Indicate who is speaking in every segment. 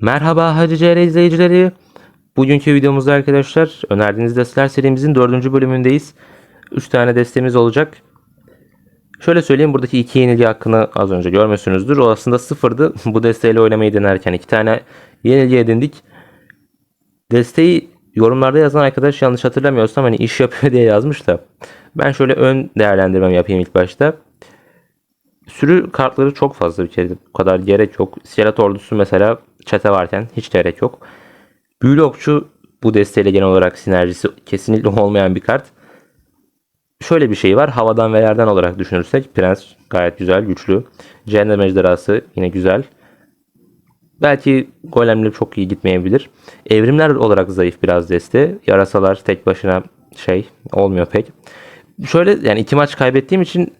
Speaker 1: Merhaba Hacı CR izleyicileri. Bugünkü videomuzda arkadaşlar önerdiğiniz desteler serimizin dördüncü bölümündeyiz. 3 tane destemiz olacak. Şöyle söyleyeyim buradaki iki yenilgi hakkını az önce görmüşsünüzdür. O aslında sıfırdı. Bu desteğiyle oynamayı denerken iki tane yenilgi edindik. Desteği yorumlarda yazan arkadaş yanlış hatırlamıyorsam hani iş yapıyor diye yazmış da. Ben şöyle ön değerlendirmem yapayım ilk başta. Sürü kartları çok fazla bir kere. Bu kadar gerek yok. İskelet ordusu mesela çete varken hiç gerek yok. Büyülü okçu bu desteğiyle genel olarak sinerjisi kesinlikle olmayan bir kart. Şöyle bir şey var. Havadan ve yerden olarak düşünürsek Prens gayet güzel, güçlü. Cehennem ejderhası yine güzel. Belki golemleri çok iyi gitmeyebilir. Evrimler olarak zayıf biraz deste. Yarasalar tek başına şey olmuyor pek. Şöyle yani iki maç kaybettiğim için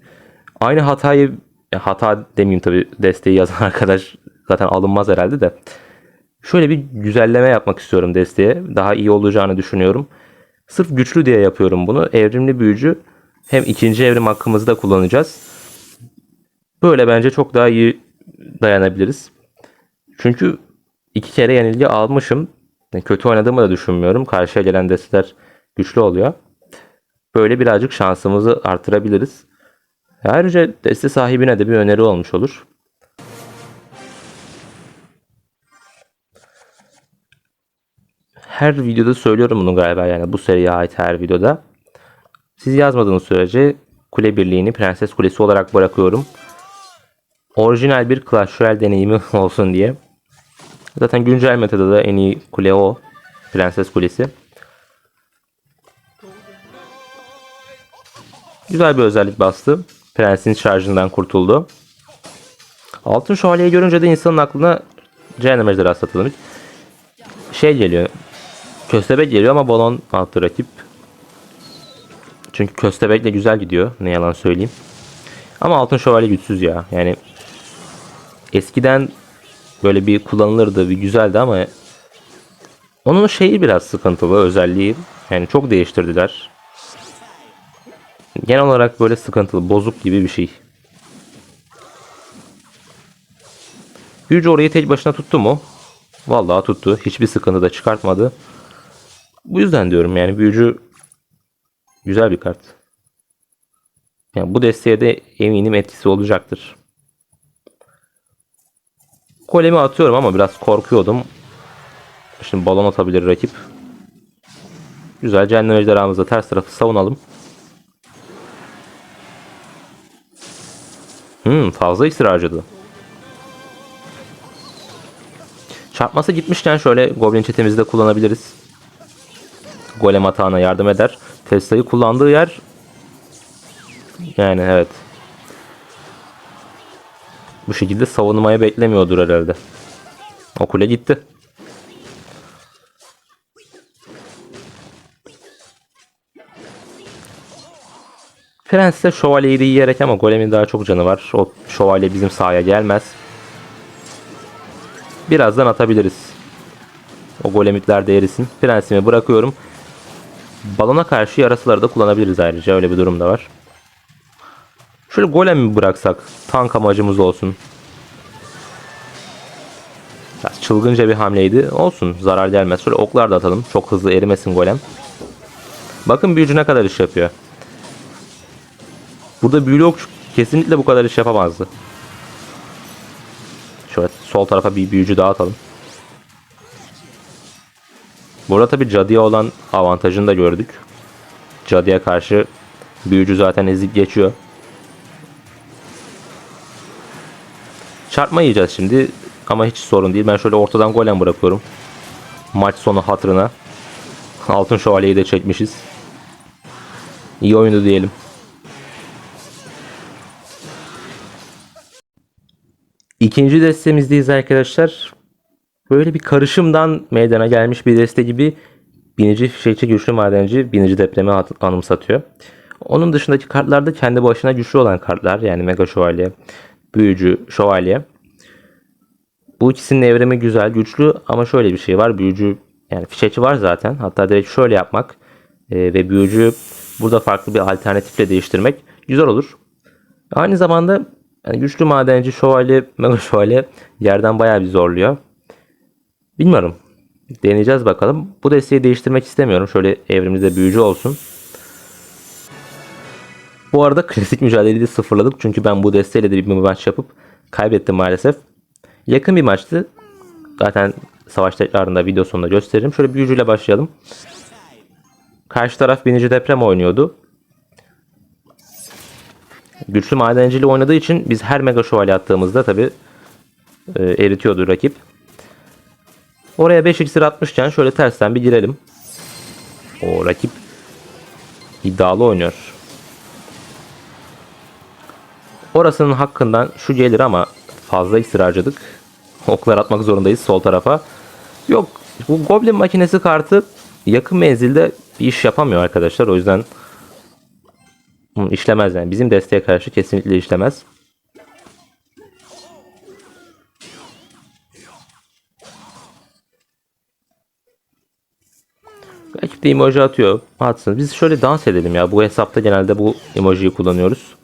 Speaker 1: aynı hatayı hata demeyeyim tabi desteği yazan arkadaş zaten alınmaz herhalde de. Şöyle bir güzelleme yapmak istiyorum desteğe. Daha iyi olacağını düşünüyorum. Sırf güçlü diye yapıyorum bunu. Evrimli büyücü hem ikinci evrim hakkımızı da kullanacağız. Böyle bence çok daha iyi dayanabiliriz. Çünkü iki kere yenilgi almışım. Yani kötü oynadığımı da düşünmüyorum. Karşıya gelen desteler güçlü oluyor. Böyle birazcık şansımızı artırabiliriz. Ayrıca deste sahibine de bir öneri olmuş olur. Her videoda söylüyorum bunu galiba yani bu seriye ait her videoda. Siz yazmadığınız sürece kule birliğini prenses kulesi olarak bırakıyorum. Orijinal bir Clash Royale deneyimi olsun diye. Zaten güncel metada da en iyi kule o. Prenses kulesi. Güzel bir özellik bastı. Prensin şarjından kurtuldu. Altın şövalyeyi görünce de insanın aklına cehennem ejderhası atılmış. Şey geliyor. Köstebek geliyor ama balon attı rakip. Çünkü köstebekle güzel gidiyor. Ne yalan söyleyeyim. Ama altın şövalye güçsüz ya. Yani eskiden böyle bir kullanılırdı, bir güzeldi ama onun şeyi biraz sıkıntılı özelliği. Yani çok değiştirdiler. Genel olarak böyle sıkıntılı, bozuk gibi bir şey. Büyücü orayı tek başına tuttu mu? Vallahi tuttu. Hiçbir sıkıntı da çıkartmadı. Bu yüzden diyorum yani büyücü güzel bir kart. Yani bu desteğe de eminim etkisi olacaktır. Kolemi atıyorum ama biraz korkuyordum. Şimdi balon atabilir rakip. Güzel cehennem ejderhamızla ters tarafı savunalım. Hmm, fazla iksir harcadı. Çarpması gitmişken şöyle Goblin çetemizi de kullanabiliriz. Golem atağına yardım eder. Tesla'yı kullandığı yer yani evet. Bu şekilde savunmaya beklemiyordur herhalde. O kule gitti. Prens de şövalyeyi yiyerek ama golemin daha çok canı var. O şövalye bizim sahaya gelmez. Birazdan atabiliriz. O golemitler de erisin. Prensimi bırakıyorum. Balona karşı yarasıları da kullanabiliriz ayrıca. Öyle bir durum da var. Şöyle golem mi bıraksak? Tank amacımız olsun. Biraz çılgınca bir hamleydi. Olsun zarar gelmez. Şöyle oklar da atalım. Çok hızlı erimesin golem. Bakın büyücü ne kadar iş yapıyor. Burada büyülü ok kesinlikle bu kadar iş yapamazdı. Şöyle sol tarafa bir büyücü daha atalım. Burada tabi cadıya olan avantajını da gördük. Cadıya karşı büyücü zaten ezip geçiyor. Çarpma yiyeceğiz şimdi ama hiç sorun değil. Ben şöyle ortadan golem bırakıyorum. Maç sonu hatırına. Altın şövalyeyi de çekmişiz. İyi oyundu diyelim. İkinci destemizdeyiz arkadaşlar. Böyle bir karışımdan meydana gelmiş bir deste gibi binici fişekçi güçlü madenci binici depremi at- anımsatıyor. Onun dışındaki kartlar da kendi başına güçlü olan kartlar. Yani mega şövalye, büyücü, şövalye. Bu ikisinin evrimi güzel, güçlü ama şöyle bir şey var. Büyücü yani fişekçi var zaten. Hatta direkt şöyle yapmak e, ve büyücü burada farklı bir alternatifle değiştirmek güzel olur. Aynı zamanda yani güçlü madenci, şövalye, mega şövalye yerden bayağı bir zorluyor. Bilmiyorum. Deneyeceğiz bakalım. Bu desteği değiştirmek istemiyorum. Şöyle evrimizde büyücü olsun. Bu arada klasik mücadeleyi de sıfırladık. Çünkü ben bu desteğiyle de bir maç yapıp kaybettim maalesef. Yakın bir maçtı. Zaten savaş tekrarında video sonunda gösteririm. Şöyle büyücüyle başlayalım. Karşı taraf binici deprem oynuyordu. Güçlü madencili oynadığı için biz her mega şövalye attığımızda tabi eritiyordu rakip. Oraya 5 iksir atmışken şöyle tersten bir girelim. O rakip iddialı oynuyor. Orasının hakkından şu gelir ama fazla iksir harcadık. Oklar atmak zorundayız sol tarafa. Yok bu Goblin makinesi kartı yakın menzilde bir iş yapamıyor arkadaşlar. O yüzden işlemez yani. Bizim desteğe karşı kesinlikle işlemez. Rakip de emoji atıyor. Atsın. Biz şöyle dans edelim ya. Bu hesapta genelde bu emojiyi kullanıyoruz.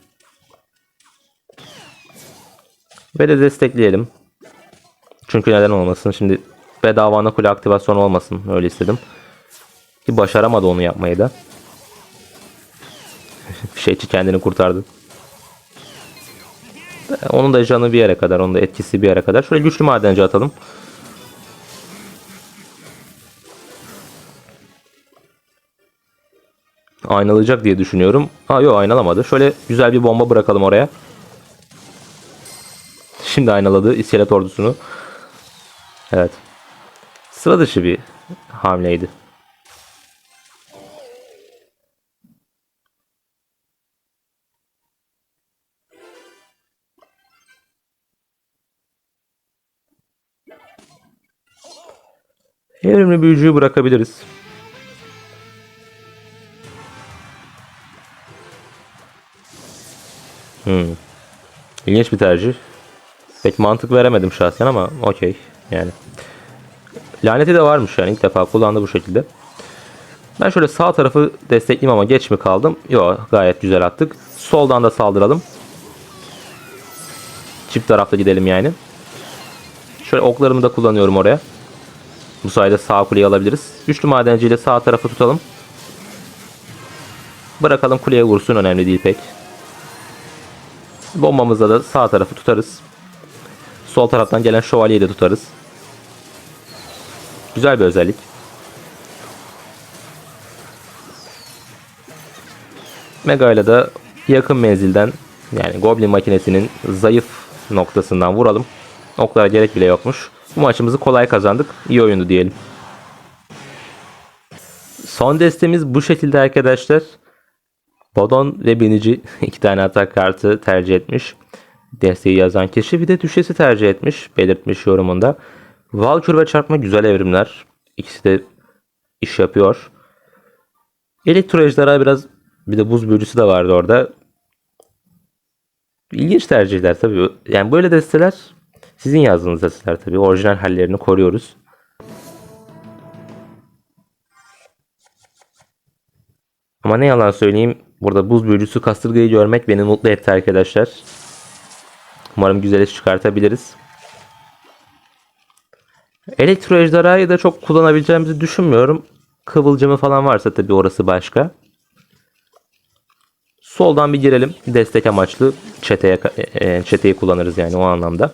Speaker 1: Ve de destekleyelim. Çünkü neden olmasın. Şimdi bedava ana kule aktivasyon olmasın. Öyle istedim. Ki başaramadı onu yapmayı da. Şeyçi kendini kurtardı. Onun da canı bir yere kadar. Onun da etkisi bir yere kadar. Şöyle güçlü madenci atalım. Aynalayacak diye düşünüyorum. Ha yok aynalamadı. Şöyle güzel bir bomba bırakalım oraya. Şimdi aynaladı iskelet ordusunu. Evet. Sıra dışı bir hamleydi. Evrimli büyücüyü bırakabiliriz. Hmm. İlginç bir tercih. Pek mantık veremedim şahsen ama okey yani. Laneti de varmış yani ilk defa kullandı bu şekilde. Ben şöyle sağ tarafı destekleyeyim ama geç mi kaldım? Yok gayet güzel attık. Soldan da saldıralım. Çift tarafta gidelim yani. Şöyle oklarımı da kullanıyorum oraya. Bu sayede sağ kuleyi alabiliriz. Güçlü madenciyle sağ tarafı tutalım. Bırakalım kuleye vursun önemli değil pek. Bombamızla da sağ tarafı tutarız. Sol taraftan gelen şövalyeyi de tutarız. Güzel bir özellik. Mega ile de yakın menzilden yani Goblin makinesinin zayıf noktasından vuralım. Oklara gerek bile yokmuş. Bu maçımızı kolay kazandık. İyi oyundu diyelim. Son destemiz bu şekilde arkadaşlar. Bodon ve Binici iki tane atak kartı tercih etmiş. Desteği yazan kişi bir de düşesi tercih etmiş. Belirtmiş yorumunda. Valkür ve çarpma güzel evrimler. İkisi de iş yapıyor. Elektro biraz bir de buz büyücüsü de vardı orada. İlginç tercihler tabii. Yani böyle desteler sizin yazdığınız desteler tabii. Orijinal hallerini koruyoruz. Ama ne yalan söyleyeyim. Burada buz büyücüsü kasırgayı görmek beni mutlu etti arkadaşlar. Umarım güzel iş çıkartabiliriz. Elektro ejderhayı da çok kullanabileceğimizi düşünmüyorum. Kıvılcımı falan varsa tabii orası başka. Soldan bir girelim. Destek amaçlı çeteye, e, çeteyi kullanırız yani o anlamda.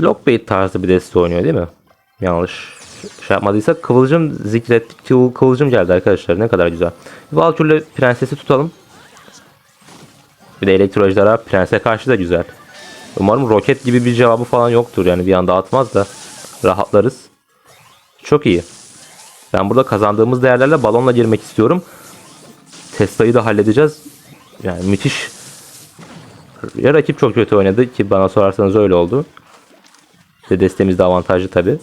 Speaker 1: Lockbait tarzı bir deste oynuyor değil mi? Yanlış şey yapmadıysak kıvılcım zikrettik. Kıvıl, kıvılcım geldi arkadaşlar. Ne kadar güzel. Valkür'le prensesi tutalım. Bir de elektro ejderha prense karşı da güzel. Umarım roket gibi bir cevabı falan yoktur. Yani bir anda atmaz da rahatlarız. Çok iyi. Ben burada kazandığımız değerlerle balonla girmek istiyorum. Tesla'yı da halledeceğiz. Yani müthiş. Ya rakip çok kötü oynadı ki bana sorarsanız öyle oldu. Ve destemiz de avantajlı tabi.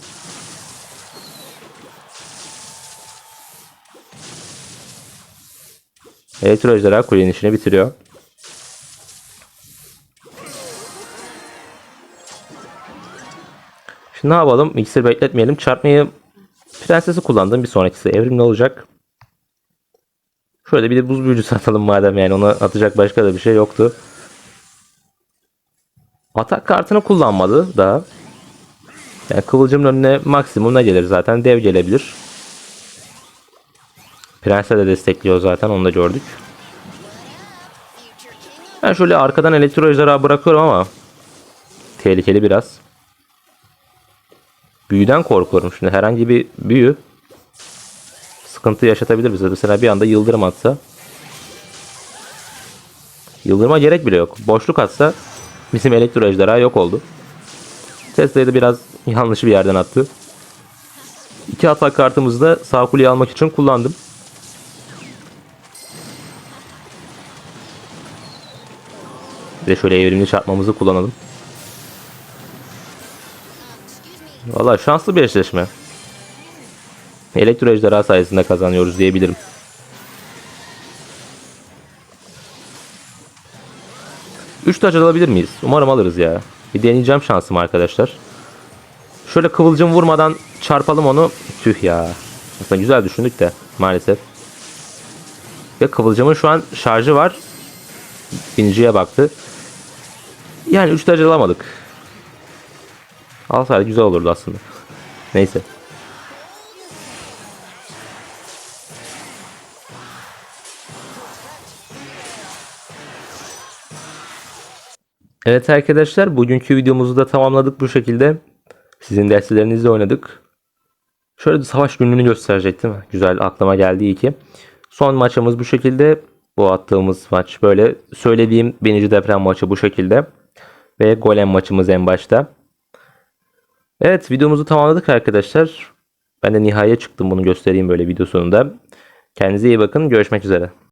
Speaker 1: Elektro ejderha kulenin işini bitiriyor. Şimdi ne yapalım? Mixer bekletmeyelim. Çarpmayı prensesi kullandım. Bir sonrakisi evrim ne olacak? Şöyle bir de buz büyücüsü atalım madem yani ona atacak başka da bir şey yoktu. Atak kartını kullanmadı daha. Yani kıvılcımın önüne maksimum ne gelir zaten? Dev gelebilir. Prens'e de destekliyor zaten onu da gördük. Ben şöyle arkadan elektro bırakıyorum ama tehlikeli biraz. Büyüden korkuyorum şimdi herhangi bir büyü sıkıntı yaşatabilir bize. Mesela bir anda yıldırım atsa. Yıldırıma gerek bile yok. Boşluk atsa bizim elektro yok oldu. Tesla'yı da biraz yanlış bir yerden attı. İki atak kartımızı da sağ kuleyi almak için kullandım. De şöyle evrimli çarpmamızı kullanalım. Valla şanslı bir eşleşme. Elektro ejderha sayesinde kazanıyoruz diyebilirim. Üç taç alabilir miyiz? Umarım alırız ya. Bir deneyeceğim şansım arkadaşlar. Şöyle kıvılcım vurmadan çarpalım onu. Tüh ya. Aslında güzel düşündük de maalesef. Ve kıvılcımın şu an şarjı var. Biniciye baktı. Yani 3 derece alamadık. Alsaydı güzel olurdu aslında. Neyse. Evet arkadaşlar bugünkü videomuzu da tamamladık bu şekilde. Sizin derslerinizle oynadık. Şöyle bir savaş günlüğünü gösterecektim. Güzel aklıma geldi iyi ki. Son maçımız bu şekilde. Bu attığımız maç böyle. Söylediğim birinci deprem maçı bu şekilde. Ve golem maçımız en başta. Evet videomuzu tamamladık arkadaşlar. Ben de nihayet çıktım bunu göstereyim böyle video sonunda. Kendinize iyi bakın. Görüşmek üzere.